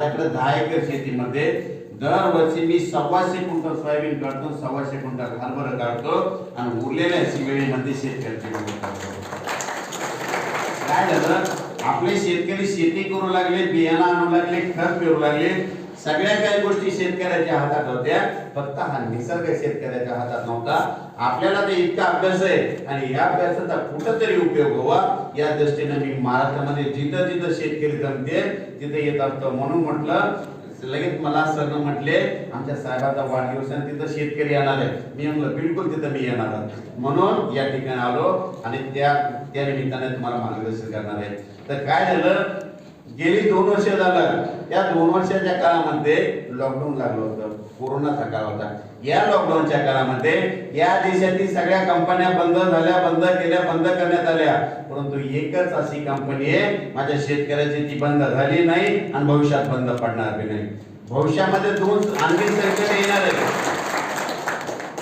माझ्याकडे दहा एकर शेतीमध्ये दरवर्षी मी सव्वाशे क्विंटल सोयाबीन काढतो सव्वाशे क्विंटल हरभरा काढतो आणि उरलेल्या ऐंशी वेळेमध्ये शेतकऱ्याची काय झालं? आपले शेतकरी शेती करू लागले बियाणं आणू लागले खत पेरू लागले. सगळ्या काही गोष्टी शेतकऱ्याच्या हातात होत्या फक्त हा निसर्ग शेतकऱ्याच्या हातात नव्हता. आपल्याला ते इतका अभ्यास आहे आणि या अभ्यासाचा कुठंतरी उपयोग व्हावा या दृष्टीने मी महाराष्ट्रामध्ये जिथं जिथं शेतकरी जमते तिथे येत असतो म्हणून म्हटलं लगेच मला सगळं म्हटले आमच्या साहेबाचा वाढदिवस आणि तिथं शेतकरी येणार आहे. मी म्हणलं बिलकुल तिथं मी येणार आहे. म्हणून या ठिकाणी आलो आणि त्या त्या निमित्ताने तुम्हाला मार्गदर्शन करणार आहे. तर काय झालं गेली दोन वर्ष झालं. त्या दोन वर्षाच्या काळामध्ये लॉकडाऊन लागलं होतं. कोरोनाचा काळ होता. या लॉकडाऊनच्या काळामध्ये या देशातील सगळ्या कंपन्या बंद झाल्या बंद केल्या बंद करण्यात आल्या. परंतु एकच अशी कंपनी आहे माझ्या शेतकऱ्याची ती बंद झाली नाही आणि भविष्यात बंद पडणार बी नाही. भविष्यामध्ये दोन आणखी संकट येणार आहे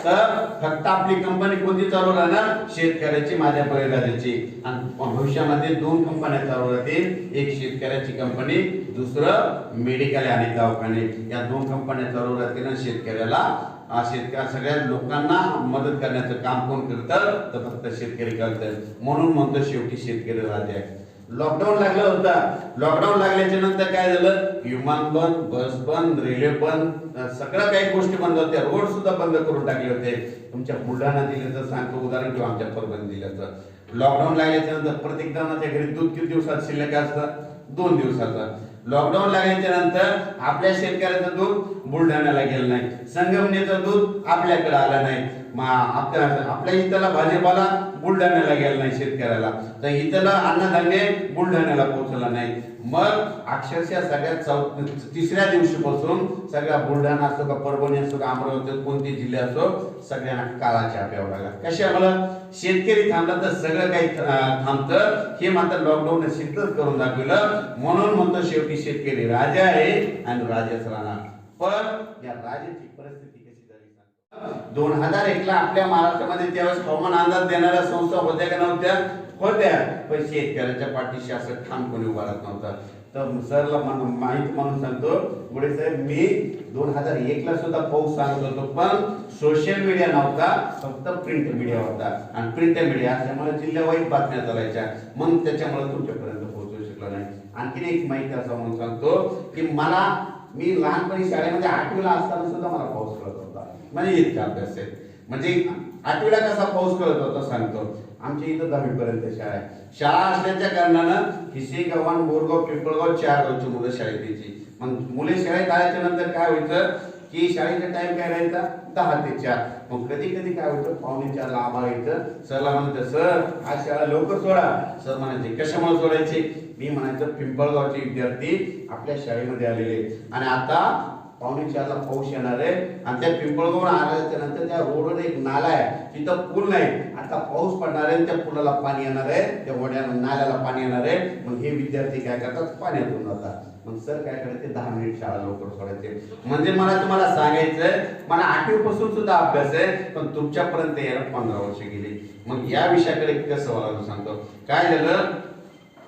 तर फक्त आपली कंपनी कोणती चालू राहणार? शेतकऱ्याची माझ्या परिवाराची. आणि भविष्यामध्ये दोन कंपन्या चालू राहतील. एक शेतकऱ्याची कंपनी दुसरं मेडिकल आणि दवाखाने. या दोन कंपन्या चालू राहतील आणि शेतकऱ्याला शेतकऱ्या सगळ्या लोकांना मदत करण्याचं काम कोण करतं? तर फक्त शेतकरी करतात. म्हणून म्हणतो शेवटी शेतकरी राहते. लॉकडाऊन लागला होता. लॉकडाऊन लागल्याच्या नंतर काय झालं? विमान बंद बस बंद रेल्वे बंद सगळ्या काही गोष्टी बंद होत्या. रोड सुद्धा बंद करून टाकले होते. तुमच्या बुलढाणा जिल्ह्याचं सांगतो उदाहरण किंवा आमच्या परभणी जिल्ह्याचं. लॉकडाऊन लागल्याच्या नंतर प्रत्येक जणाच्या घरी दूध किती दिवसात शिल्लक असतं? दोन दिवसाचा. लॉकडाऊन लागल्याच्या नंतर आपल्या शेतकऱ्याचं दूध बुलढाण्याला गेलं नाही. संगमनेचं दूध आपल्याकडे आलं नाही. मा- आपल्या आपल्या इथला भाजीपाला बुलढाण्याला गेला नाही शेतकऱ्याला. तर इथला अन्नधान्य बुलढाण्याला पोहोचला नाही. मग अक्षरशः सगळ्या चौ तिसऱ्या दिवशीपासून सगळ्या बुलढाणा असो का परभणी असो का अमरावती कोणते जिल्हे असो सगळ्यांना काळा चहा प्यावा लागला. कशामुळे शेतकरी थांबला तर सगळं काही थांबतं. हे मात्र लॉकडाऊन सिद्धच करून दाखवलं. म्हणून म्हणतो शेवटी शेतकरी राजा आहे आणि राजाच राहणार. पण या राजाची परिस्थिती दोन हजार एकला आपल्या महाराष्ट्रामध्ये त्यावेळेस हवामान अंदाज देणाऱ्या संस्था होत्या का नव्हत्या? होत्या. पण शेतकऱ्याच्या पाठीशी असं ठाम कोणी उभा राहत नव्हता. तर सरला मान- म्हणून सांगतो पुढे साहेब मी दोन हजार एक ला सुद्धा पाऊस सांगत होतो पण सोशल मीडिया नव्हता फक्त प्रिंट मीडिया होता. आणि प्रिंट मीडिया असल्यामुळे जिल्ह्यावाईज बातम्या चालायच्या. मग त्याच्यामुळे तुमच्यापर्यंत पोहोचू शकला नाही. आणखीन एक माहिती असं म्हणून सांगतो की मला मी लहानपणी शाळेमध्ये आठवीला असताना सुद्धा मला पाऊस कळत होता. म्हणजे इतका अभ्यास आहे म्हणजे आठवीला कसा पाऊस कळत होता सांगतो. आमच्या इथं दहावीपर्यंत शाळा आहे. शाळा असल्याच्या कारणानं हिसे गव्हाण बोरगाव पिंपळगाव चार गावची मुलं शाळेत यायची. मग मुले शाळेत आल्याच्यानंतर काय व्हायचं? की शाळेचा टाइम काय राहायचा? दहा ते चार. मग कधी कधी काय होतं? पाहुणे चार लांबा यायचं सरला म्हणायचं सर आज शाळा लवकर सोडा. सर म्हणायचे कशामुळे सोडायचे? मी म्हणायचं पिंपळगावचे विद्यार्थी आपल्या शाळेमध्ये आलेले आणि आता पावणे चारला पाऊस येणार आहे. आणि त्या पिंपळगावून आल्याच्यानंतर त्या रोडवर एक नाला आहे. तिथं पूल नाही. आता पाऊस पडणार आहे आणि त्या पुलाला पाणी येणार आहे. त्या वड्या नाल्याला पाणी येणार आहे. मग हे विद्यार्थी काय करतात? पाण्यातून जातात. मग सर काय करायचे दहा मिनिट शाळा लवकर सोडायचे. म्हणजे मला तुम्हाला सांगायचंय मला आठवीपासून सुद्धा अभ्यास आहे पण तुमच्यापर्यंत यायला पंधरा वर्ष गेली. मग या विषयाकडे कसं मला सांगतो. काय झालं?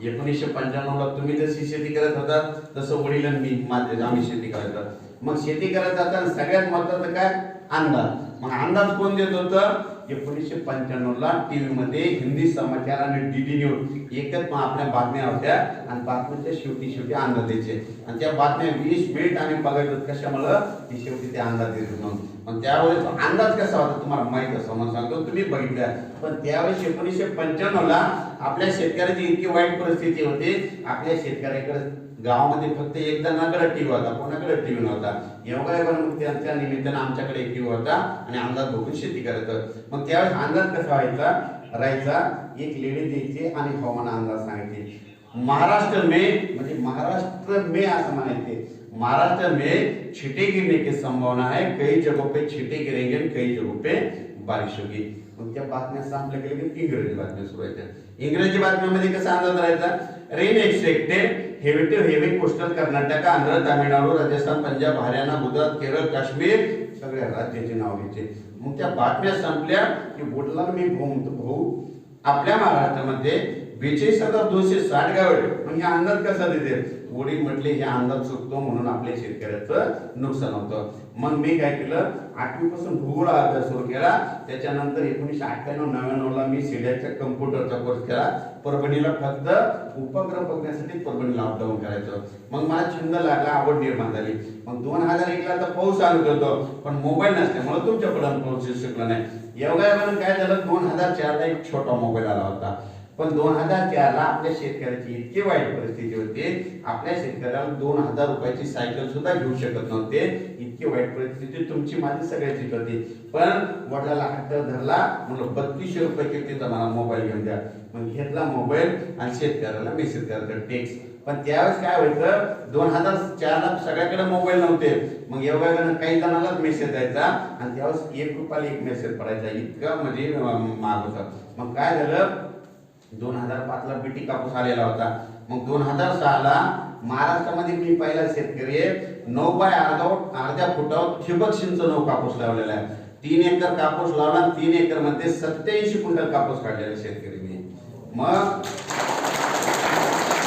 एकोणीसशे पंच्याण्णवला तुम्ही जशी शेती करत होता तसं वडील मी माझे आम्ही शेती करायचा मग शेती करत जाताना सगळ्यात महत्वाचं काय? अंदाज. मग अंदाज कोण देत होतं? एकोणीसशे पंच्याण्णवला टी व्हीमध्ये हिंदी समाचार आणि डीडी न्यूज एकच मग आपल्या बातम्या होत्या आणि बातम्यांच्या शेवटी शेवटी अंदाज द्यायचे. आणि त्या बातम्या वीस मिनिट आम्ही बघायचो कशामुळं? ती शेवटी ते अंदाज देत म्हणून. मग त्यावेळेस अंदाज कसा होता तुम्हाला माहीत असं म्हणून सांगतो तुम्ही बघितल्या पण त्यावेळेस एकोणीसशे पंच्याण्णवला आपल्या शेतकऱ्याची इतकी वाईट परिस्थिती होती. आपल्या शेतकऱ्याकडे गावामध्ये फक्त एकदा नाकडे टीव्ही होता कोणाकडे टीव्ही नव्हता? एवढा एवढा मग त्यांच्या निमित्तानं आमच्याकडे एक टीव्ही होता आणि अंदाज बघून शेती करायचं मग त्यावेळेस अंदाज कसा व्हायचा? राहायचा? एक लेडी द्यायची आणि हो हवामान अंदाज सांगायची. महाराष्ट्र में म्हणजे महाराष्ट्र में असं म्हणायचे. महाराष्ट्र में छिटे गिरने की संभावना है. कई जगहों पे छिटे गिरेंगे कई जगहों पे बारिश होगी. मग त्या बातम्या संपल्या गेल्या की इंग्रजी बातम्या सुरू व्हायच्या. इंग्रजी बातम्यामध्ये कसा अंदाज राहायचा? Rain expected heavy to heavy coastal Karnataka Andhra Tamil Nadu Rajasthan Punjab Haryana Gujarat Kerala Kashmir सगळ्या राज्याचे नाव घ्यायचे. मग त्या बातम्या संपल्या की वडिलांना मी भाऊ भाऊ आपल्या महाराष्ट्रामध्ये बेचाळीस हजार दोनशे साठ गाव आहे मग हे अंदाज कसा देते उडी म्हटले हे अंदाज चुकतो म्हणून आपल्या शेतकऱ्याचं नुकसान होतं. मग मी काय केलं? आठवी पासून भूगोल अभ्यास सुरू केला. त्याच्यानंतर एकोणीशे अठ्ठ्याण्णव नव्याण्णवला मी सिड्याच्या कम्प्युटरचा कोर्स केला. परभणीला फक्त उपक्रम बघण्यासाठी परभणीला अपडाऊन करायचं. मग मला छंद लागला आवड निर्माण झाली. मग दोन हजार एकला तर पाऊस आणत होतो पण मोबाईल नसल्यामुळे तुमच्यापर्यंत पोहोचू शकलं नाही. योगायोगानं काय झालं? दोन हजार चारला एक छोटा मोबाईल आला होता. पण दोन हजार चारला आपल्या शेतकऱ्याची इतकी वाईट परिस्थिती होती. आपल्या शेतकऱ्याला दोन हजार रुपयाची सायकल सुद्धा घेऊ शकत नव्हते. इतकी वाईट परिस्थिती तुमची माझी सगळ्याचीच होती. पण वडिलाला हट्ट धरला. म्हणलं बत्तीसशे रुपये किमतीचा मला मोबाईल घेऊन द्या. मग घेतला मोबाईल आणि शेतकऱ्याला मेसेज करायचा टेक्स पण त्यावेळेस काय व्हायचं दोन हजार चारला सगळ्याकडे मोबाईल नव्हते. मग एवढ्या काही जणांनाच मेसेज द्यायचा आणि त्यावेळेस एक रुपयाला एक मेसेज पडायचा इतकं म्हणजे माग महाग होतं. मग काय झालं दोन हजार पाचला बीटी कापूस आलेला होता. मग दोन हजार सहाला महाराष्ट्रामध्ये मी पहिला शेतकरी आहे. नऊ बाय अर्धा अर्ध्या फुटावर ठिबक सिंचन हो कापूस लावलेला आहे. तीन एकर कापूस लावला तीन एकरमध्ये सत्याऐंशी क्विंटल कापूस काढलेला शेतकरी मी. मग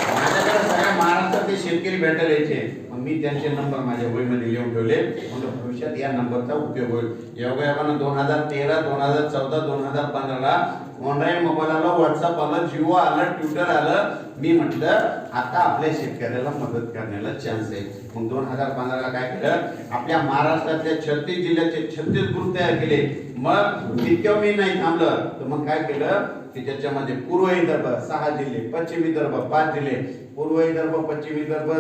माझ्याकडे सगळ्या महाराष्ट्रातले शेतकरी भेटायला यायचे. मग मी त्यांचे नंबर माझ्या वहीमध्ये लिहून ठेवले. म्हणून भविष्यात या नंबरचा उपयोग होईल. योगायोगानं दोन हजार तेरा दोन हजार चौदा दोन हजार पंधराला ऑनलाईन मोबाईल आलं व्हॉट्सअप आलं जिओ आलं ट्विटर आलं. मी म्हटलं आता आपल्या शेतकऱ्याला मदत करण्याला चान्स आहे. मग दोन हजार पंधराला काय केलं? आपल्या महाराष्ट्रातल्या छत्तीस जिल्ह्याचे छत्तीस ग्रुप तयार केले. मग तितकं मी नाही थांबलं. तर मग काय केलं? की त्याच्यामध्ये पूर्व विदर्भ सहा जिल्हे पश्चिम विदर्भ पाच जिल्हे पूर्व विदर्भ पश्चिम विदर्भ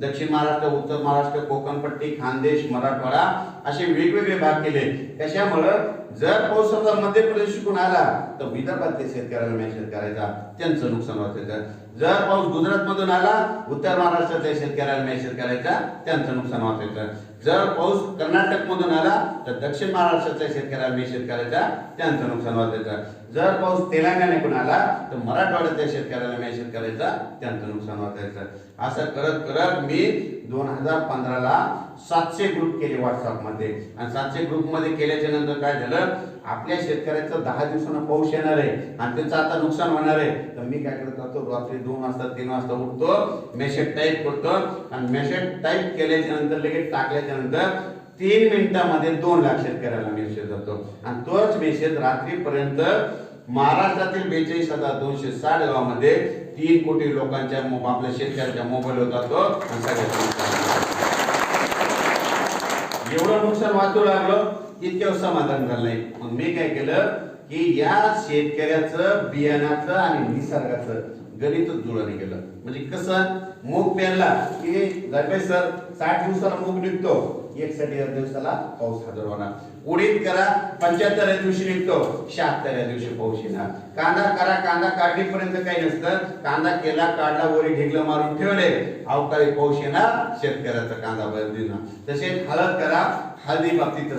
दक्षिण महाराष्ट्र उत्तर महाराष्ट्र कोकणपट्टी खानदेश मराठवाडा असे वेगवेगळे भाग केले. कशामुळं? जर पाऊस समजा मध्य प्रदेश शिकून आला तर विदर्भातल्या शेतकऱ्याला मेसेज करायचा त्यांचं नुकसान वाचायचं जर पाऊस गुजरात मधून आला उत्तर महाराष्ट्रातल्या शेतकऱ्याला मेसेज करायचा त्यांचं नुकसान वाचायचं जर पाऊस कर्नाटकमधून आला तर दक्षिण महाराष्ट्रातल्या शेतकऱ्याला मेसेज करायचा त्यांचं नुकसान वाचायचं जर पाऊस तेलंगणाकडून आला तर मराठवाड्याच्या शेतकऱ्याला मी करायचा त्यांचं नुकसान वाचायचं असं करत करत मी दोन हजार पंधराला सातशे ग्रुप केले व्हॉट्सअपमध्ये आणि सातशे ग्रुपमध्ये केल्याच्यानंतर काय झालं? आपल्या शेतकऱ्याचं दहा दिवसानं पाऊस येणार आहे आणि त्याचं आता नुकसान होणार आहे तर मी काय करत असतो रात्री दोन वाजता तीन वाजता उठतो मेसेज टाईप करतो. आणि मेसेज टाईप केल्याच्यानंतर लगेच टाकल्याच्या नंतर तीन मिनिटामध्ये दोन लाख शेतकऱ्याला मेसेज जातो आणि तोच मेसेज रात्रीपर्यंत महाराष्ट्रातील बेचाळीस हजार दोनशे साठ गावामध्ये तीन कोटी लोकांच्या आपल्या शेतकऱ्याच्या मोबाईलवर जातो आणि सगळ्यात एवढं नुकसान वाचू लागलं. इतक्या समाधान झालं नाही मग मी काय केलं की या शेतकऱ्याचं बियाणाचं आणि निसर्गाचं गणितच जुळलं गेलं म्हणजे कसं मूग पेरला की जायफळ सर साठ दिवसाला मूग निघतो. एकसाठी या दिवसाला पाऊस हजर होणार. उडीद करा पंच्याहत्तर या दिवशी निघतो. शहात्तर या दिवशी पाऊस येणार. कांदा करा कांदा काढणीपर्यंत काही नसतं. कांदा केला काढला वरी ढिगलं मारून ठेवले. अवकाळी पाऊस येणार शेतकऱ्याचा कांदा बदलणार तसेच हळद करा हळदी बाबतीत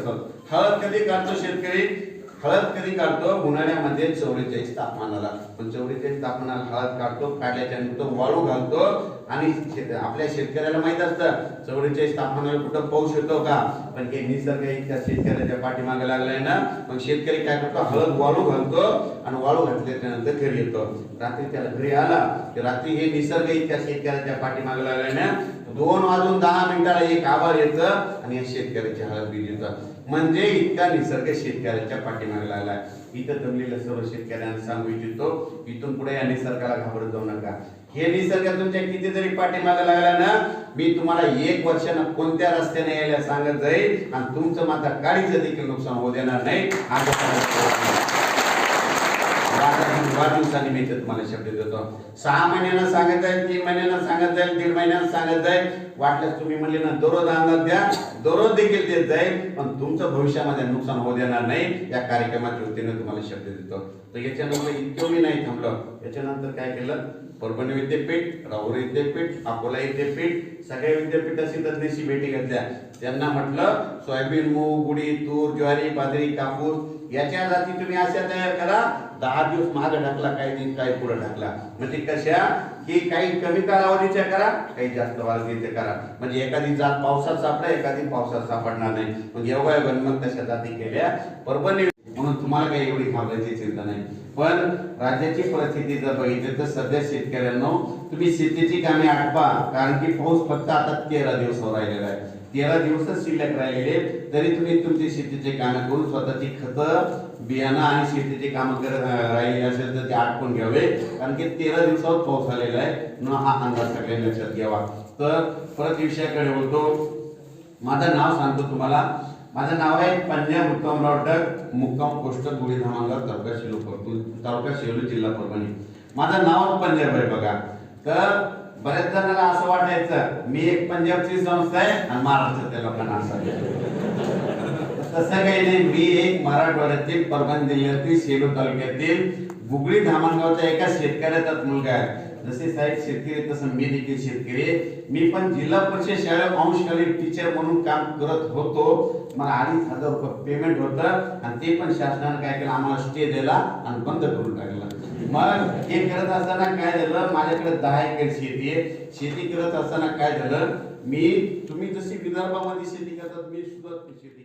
हळद कधी काढतो शेतकरी? हळद कधी काढतो? उन्हाळ्यामध्ये चौवेचाळीस तापमानाला. पण चौवेचाळीस तापमानाला हळद काढतो काढल्याच्या नंतर वाळू घालतो आणि आपल्या शेतकऱ्याला माहीत असतं चौवेचाळीस तापमानाला कुठं पाऊस येतो का? पण हे निसर्ग इतक्या शेतकऱ्याच्या पाठीमागे लागलाय ना मग शेतकरी काय करतो? हळद वाळू घालतो आणि वाळू घातल्याच्या नंतर घरी येतो. रात्री त्याला घरी आला की रात्री हे निसर्ग इतक्या शेतकऱ्याच्या पाठीमागे लागलाय ना दोन वाजून दहा मिनिटाला एक आभार येतं आणि या शेतकऱ्याची हळद बीज येतात म्हणजे इतका निसर्ग शेतकऱ्याच्या पाठीमागे लागलाय. इथं जमलेल्या सर्व शेतकऱ्यांना सांगू इच्छितो इथून पुढे या निसर्गाला घाबरत जाऊ नका. हे निसर्ग तुमच्या कितीतरी पाठीमागे लागला ना मी तुम्हाला एक वर्षानं कोणत्या रस्त्याने यायला सांगत जाईल आणि तुमचं माझा गाडीचं देखील नुकसान होऊ देणार नाही. वाढदिवसानिमित्त तुम्हाला शब्द देतो. सहा महिन्यानं सांगत जाईल तीन महिन्यानं सांगत जाईल दीड महिन्यानं सांगत जाईल वाटल्यास तुम्ही म्हणले ना दररोज अंदाज द्या दररोज देखील देत जाईल पण तुमचं भविष्यामध्ये नुकसान होऊ देणार नाही. या कार्यक्रमाच्या वतीने तुम्हाला शब्द देतो. तर याच्यानंतर इतकं मी नाही थांबलो. याच्यानंतर काय केलं? परभणी विद्यापीठ राहुरी विद्यापीठ अकोला विद्यापीठ सगळ्या विद्यापीठाशी तज्ञशी भेटी घेतल्या. त्यांना म्हटलं सोयाबीन मूग गुडी तूर ज्वारी बाजरी कापूस याच्या जाती तुम्ही अशा तयार करा. दहा दिवस मागे ढकला काही दिन काही पुढे ढकला. म्हणजे कशा? की काही कमी कालावधीच्या करा काही जास्त कालावधीच्या करा. म्हणजे एखादी जात पावसात सापडा एखादी पावसात सापडणार नाही. मग एवढ्या गणमत तशा जाती केल्या? परभणी. म्हणून तुम्हाला काही एवढी घाबरायची चिंता नाही. पण राज्याची परिस्थिती जर बघितली तर सध्या शेतकऱ्यांना तुम्ही शेतीची कामे आटपा. कारण की पाऊस फक्त आता तेरा दिवसावर राहिलेला आहे. तेरा दिवसच शिल्लक राहिलेले. तरी तुम्ही तुमची शेतीचे काम करून स्वतःची खतं बियाणं आणि शेतीचे कामं करत राहिले असेल तर ते आटपून घ्यावे. कारण की तेरा दिवसावर पाऊस आलेला आहे. म्हणून हा अंदाज सगळ्यांनी लक्षात घ्यावा. तर परत विषयाकडे बोलतो. माझं नाव सांगतो तुम्हाला. माझं नाव आहे पंजाब मुक्कामराव डग मुक्काम कोष्ट गुढी धामांगाव तालुका शेलू परतूर तालुका शेलू जिल्हा परभणी. माझं नाव पंजाब आहे बघा. तर बऱ्याच जणांना असं वाटायचं मी एक पंजाबची संस्था आहे आणि महाराष्ट्रातल्या लोकांना असं तसं काही नाही मी एक मराठवाड्यातील परभणी जिल्ह्यातील शेलू तालुक्यातील गुगळी धामणगावच्या एका शेतकऱ्याचाच मुलगा आहे. जसे साहेब शेतकरी तसं मी देखील शेतकरी मी पण जिल्हा परिषद शाळेत अंशकालीन टीचर म्हणून काम करत होतो. मला अडीच हजार रुपये पेमेंट होतं आणि ते पण शासनाने काय केलं आम्हाला स्टे दिला आणि बंद करून टाकला. मग हे करत असताना काय झालं? माझ्याकडे दहा एकर शेती आहे. शेती करत असताना काय झालं? मी तुम्ही जशी विदर्भामध्ये शेती करतात मी सुद्धा शेती